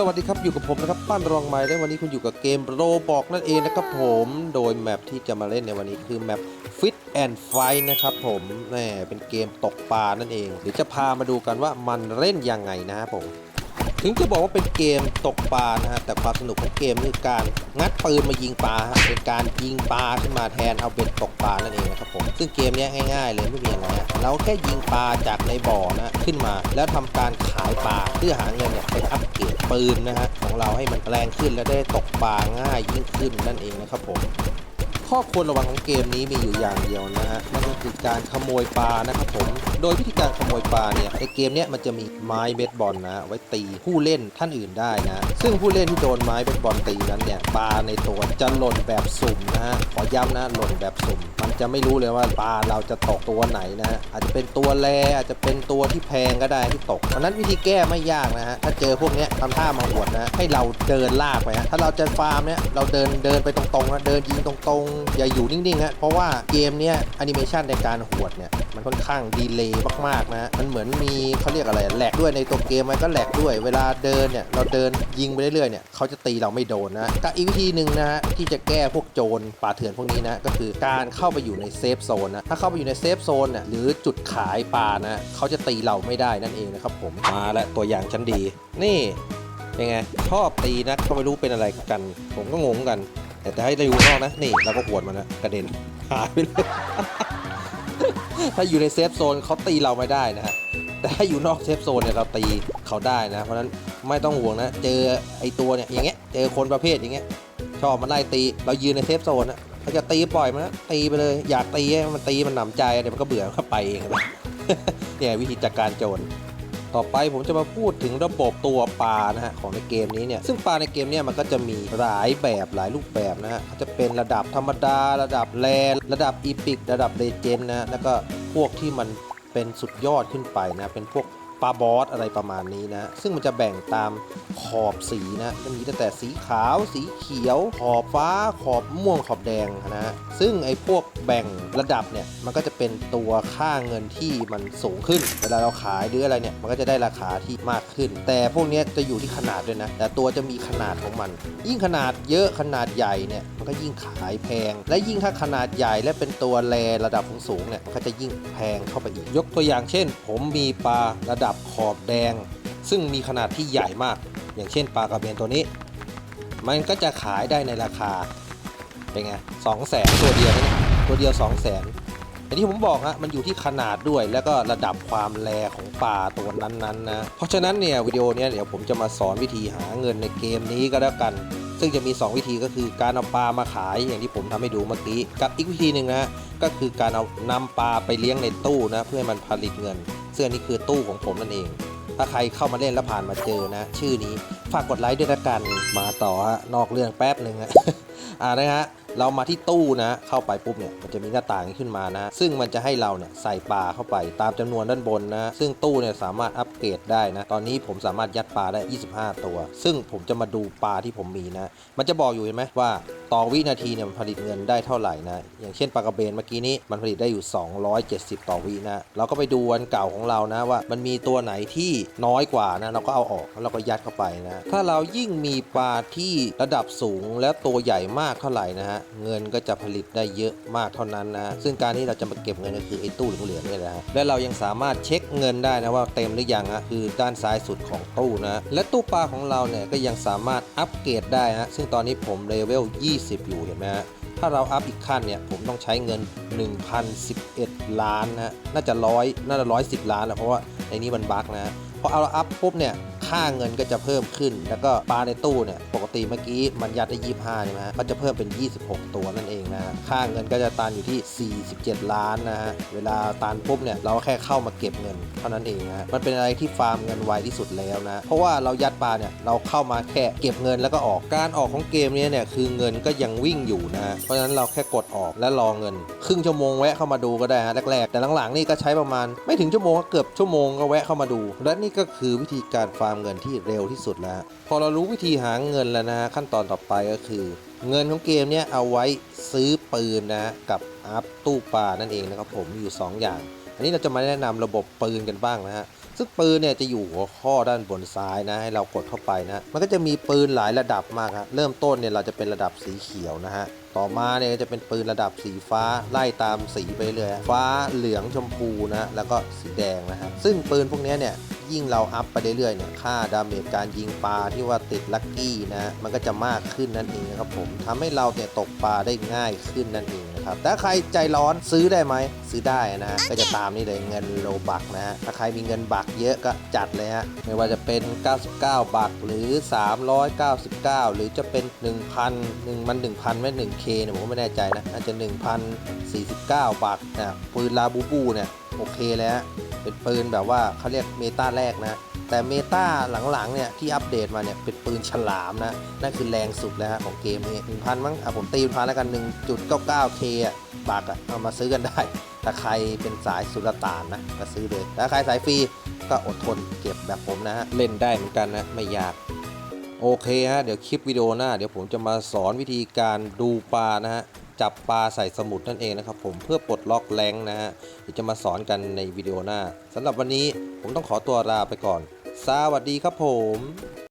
สวัสดีครับอยู่กับผมนะครับปั้นรองไม้และวันนี้คุณอยู่กับเกมโรบอกนั่นเองนะครับผมโดยแมปที่จะมาเล่นในวันนี้คือแมป Fit and Fight นะครับผมแหมเป็นเกมตกปลานั่นเองเดี๋ยวจะพามาดูกันว่ามันเล่นยังไงนะครับผม ถึงจะบอกว่าเป็นเกมตกปลานะฮะแต่ความสนุกของเกมคือการงัดปืนมายิงปลาเป็นการยิงปลาขึ้นมาแทนเอาเบ็ดตกปลานั่นเองนะครับผมซึ่งเกมนี้ง่ายๆเลยไม่มีอะไรเราแค่ยิงปลาจากในบ่อนะขึ้นมา แล้วทำการขายปลาเพื่อหาเงินเนี่ยไปอัปเกรดปืนนะฮะของเราให้มันแรงขึ้นและได้ตกปลาง่ายยิ่งขึ้นนั่นเองนะครับผม ข้อควรระวังของเกมนี้มีอยู่อย่างเดียวนะฮะนั่นก็คือการขโมยปลานะครับผม โดยวิธีการขโมยปลาเนี่ยในเกมเนี้ยมันจะมีไม้เบสบอลนะ ไว้ตีผู้เล่นท่านอื่นได้นะ ซึ่งผู้เล่นที่โดนไม้เบสบอลตีนั้นเนี่ยปลาในตัวจะหล่นแบบสุ่มนะฮะขอย้ำนะหล่นแบบสุ่ม มันจะไม่รู้เลยว่าปลาเราจะตกตัวไหนนะฮะอาจจะเป็นตัวแรอาจจะเป็นตัวที่แพงก็ได้ที่ตกเพราะนั้นวิธีแก้ไม่ยากนะฮะถ้าเจอพวกเนี้ยทำท่ามาหวดนะให้เราเดินลากไปฮะถ้าเราจะฟาร์มเนี่ยเราเดินเดินไปตรงๆนะเดินยิงตรงๆอย่าอยู่นิ่งๆฮะเพราะว่าเกมเนี้ยแอนิเมชันในการหวดเนี่ยมันค่อนข้างดีเลย์มากๆนะมันเหมือนมีเขาเรียกอะไรแหลกด้วยในตัวเกมมันก็แหลกด้วย เวลาเดินเนี่ยเราเดินยิงไปเรื่อยๆเนี่ยเขาจะตีเราไม่โดนนะกับอีกวิธีหนึ่งนะฮะที่จะแก้พวกโจรป่าเถื่อนพวกนี้นะก็คือการเข้าไปอยู่ในเซฟโซนนะถ้าเข้าไปอยู่ในเซฟโซนเนี่ยหรือจุดขายปลานะเขาจะตีเราไม่ได้นั่นเองนะครับผมมาและตัวอย่างชั้นดี นี่เป็นไงชอบตีนะก็ไม่รู้เป็นอะไรกัน ผมก็งงกัน แต่แต่ให้ได้ดูนอกนะนี่เราก็หวดมันนะกระเด็นหายไปเลยถ้าอยู่ในเซฟโซนเขาตีเราไม่ได้นะฮะแต่ถ้าอยู่นอกเซฟโซนเนี่ยเราตีเขาได้นะ เพราะนั้นไม่ต้องห่วงนะ เจอไอตัวเนี่ยอย่างเงี้ยเจอคนประเภทอย่างเงี้ยชอบมันไล่ตีเรายืนในเซฟโซนนะเราจะตีปล่อยมันนะตีไปเลยอยากตีมันตีมันหนำใจเดี๋ยวมันก็เบื่อมันก็ไปเองนะเนี่ยวิธีจัดการโจร ต่อไปผมจะมาพูดถึงระบบตัวปลานะฮะของในเกมนี้เนี่ยซึ่งปลาในเกมเนี่ยมันก็จะมีหลายแบบหลายรูปแบบนะฮะจะเป็นระดับธรรมดา ระดับแรระดับอีพิกระดับเลเจนด์นะฮะแล้วก็พวกที่มันเป็นสุดยอดขึ้นไปนะเป็นพวก ปลาบอสอะไรประมาณนี้นะ ซึ่งมันจะแบ่งตามขอบสีนะจะมีตั้งแต่สีขาวสีเขียว ขอบฟ้าขอบม่วงขอบแดงนะฮะซึ่งไอ้พวกแบ่งระดับเนี่ยมันก็จะเป็นตัวค่าเงินที่มันสูงขึ้น เวลาเราขายหรืออะไรเนี่ยมันก็จะได้ราคาที่มากขึ้น แต่พวกนี้จะอยู่ที่ขนาดด้วยนะ แต่ตัวจะมีขนาดของมัน ยิ่งขนาดเยอะขนาดใหญ่เนี่ยมันก็ยิ่งขายแพง และยิ่งถ้าขนาดใหญ่และเป็นตัวแรระดับสูงเนี่ยมันก็จะยิ่งแพงเข้าไปอีก ยกตัวอย่างเช่น ผมมีปลาระดับับขอบแดง ซึ่งมีขนาดที่ใหญ่มาก อย่างเช่นปลากระเบนตัวนี้ มันก็จะขายได้ในราคา เป็นไงสองแสนตัวเดียวนะตัวเดียวสองแสนอย่างที่ผมบอกฮะมันอยู่ที่ขนาดด้วยแล้วก็ระดับความแรของปลาตัวนั้นๆนนะเพราะฉะนั้นเนี่ยวิดีโอเนี้ยเดี๋ยวผมจะมาสอนวิธีหาเงินในเกมนี้ก็แล้วกัน ซึ่งจะมี 2 วิธีก็คือการเอาปลามาขายอย่างที่ผมทำให้ดูเมื่อกี้ กับอีกวิธีหนึ่งนะก็คือการเอานำปลาไปเลี้ยงในตู้นะเพื่อให้มันผลิตเงิน ซึ่งอันนี้คือตู้ของผมนั่นเอง ถ้าใครเข้ามาเล่นแล้วผ่านมาเจอนะ ชื่อนี้ฝากกดไลค์ด้วยละกันมาต่อฮะนอกเรื่องแป๊บหนึ่งฮะอ่านะฮะเรามาที่ตู้นะเข้าไปปุ๊บเนี่ยมันจะมีหน้าต่างขึ้นมานะ ซึ่งมันจะให้เราเนี่ยใส่ปลาเข้าไปตามจำนวนด้านบนนะ ซึ่งตู้เนี่ยสามารถอัปเกรดได้นะ ตอนนี้ผมสามารถยัดปลาได้ 25 ตัว ซึ่งผมจะมาดูปลาที่ผมมีนะ มันจะบอกอยู่เห็นไหมว่า ต่อวินาทีเนี่ยมันผลิตเงินได้เท่าไหร่นะ อย่างเช่นปลากระเบนเมื่อกี้นี้มันผลิตได้อยู่ 270 ต่อวินะ เราก็ไปดูวันเก่าของเรานะว่า มันมีตัวไหนที่น้อยกว่านะเราก็เอาออกแล้วเราก็ยัดเข้าไปนะ ถ้าเรายิ่งมีปลาที่ระดับสูงและตัวใหญ่มากเท่าไหร่นะฮะเงินก็จะผลิตได้เยอะมากเท่านั้นนะซึ่งการที่เราจะมาเก็บเงินก็คือไอ้ตู้เหลืองๆนี่แหละฮะและเรายังสามารถเช็คเงินได้นะว่าเต็มหรือยังฮะคือด้านซ้ายสุดของตู้นะและตู้ปลาของเราเนี่ยก็ยังสามารถอัปเกรดได้ฮะซึ่งตอนนี้ผมเลเวล20อยู่เห็นไหมฮะถ้าเราอัพอีกขั้นเนี่ยผมต้องใช้เงิน 1,011 ล้านนะฮะน่าจะร้อยน่าจะร้อยสิบล้านแหละเพราะว่าในนี้มันบั๊กนะฮะพอเอาเราอัพปุ๊บเนี่ยค่าเงินก็จะเพิ่มขึ้น แล้วก็ปลาในตู้เนี่ยปก ติเมื่อกี้มันยัดได้25ใช่ไหมฮะก็จะเพิ่มเป็น 26 ตัวนั่นเองนะฮะค่าเงินก็จะตันอยู่ที่ 47 ล้านนะฮะเวลาตันปุ๊บเนี่ยเราก็แค่เข้ามาเก็บเงินเท่านั้นเองนะฮะมันเป็นอะไรที่ฟาร์มเงินไวที่สุดแล้วนะเพราะว่าเรายัดปลาเนี่ยเราเข้ามาแค่เก็บเงินแล้วก็ออกการออกของเกมนี้เนี่ยคือเงินก็ยังวิ่งอยู่นะฮะเพราะฉะนั้นเราแค่กดออกและรอเงิน ครึ่งชั่วโมงแวะเข้ามาดูก็ได้ฮะแรกๆ แต่หลังๆนี่ก็ใช้ประมาณ ไม่ถึงชั่วโมงก็เกือบชั่วโมงก็แวะเข้ามาดู และนี่ก็คือวิธีการฟาร์มเงินที่เร็วที่สุดแล้วพอเรารู้วิธีหาเงินแล้วนะฮะขั้นตอนต่อไปก็คือ เงินของเกมเนี้ยเอาไว้ซื้อปืนนะ กับอัพตู้ปลานั่นเองนะครับผมมีอยู่ 2 อย่าง อันนี้เราจะมาแนะนำระบบปืนกันบ้างนะฮะซึ่งปืนเนี่ยจะอยู่หัวข้อด้านบนซ้ายนะให้เรากดเข้าไปนะมันก็จะมีปืนหลายระดับมากครับเริ่มต้นเนี่ยเราจะเป็นระดับสีเขียวนะฮะต่อมาเนี่ยจะเป็นปืนระดับสีฟ้าไล่ตามสีไปเรื่อยฟ้าเหลืองชมพูนะแล้วก็สีแดงนะฮะซึ่งปืนพวกนี้เนี่ย ยิ่งเราอัพไปเรื่อยๆเนี่ยค่าดาเมจการยิงปลาที่ว่าติดลัคกี้นะ มันก็จะมากขึ้นนั่นเองนะครับผมทำให้เราเนี่ยตกปลาได้ง่ายขึ้นนั่นเองนะครับถ้าใครใจร้อนซื้อได้ไหมซื้อได้นะฮะก็จะตามนี่เลยเงินโลบักนะฮะถ้าใครมีเงินบักเยอะก็จัดเลยฮะไม่ว่าจะเป็น 99 บักหรือ 399 หรือจะเป็น 1,000 1มัน1,000ไม่ 1K เนี่ยผมไม่แน่ใจนะอาจจะ 1,049 บักนะปืนลาบูบูเนี่ยโอเคแล้วฮะ เป็นปืนแบบว่าเขาเรียกเมตาแรกนะ แต่เมตาหลังๆเนี่ยที่อัปเดตมาเนี่ยเป็นปืนฉลามนะ นั่นคือแรงสุดแล้วฮะของเกมนี้1,000มั้งอะผมตีพันแล้วกัน 1.99k อะบาทอะเอามาซื้อกันได้ถ้าใครเป็นสายสุลต่านนะก็ซื้อเลยถ้าใครสายฟรีก็อดทนเก็บแบบผมนะฮะเล่นได้เหมือนกันนะไม่ยากโอเคฮะเดี๋ยวคลิปวิดีโอหน้า เดี๋ยวผมจะมาสอนวิธีการดูปลานะฮะ จับปลาใส่สมุดนั่นเองนะครับผมเพื่อปลดล็อกแรงนะฮะเดี๋ยวจะมาสอนกันในวิดีโอหน้าสำหรับวันนี้ผมต้องขอตัวลาไปก่อน สวัสดีครับผม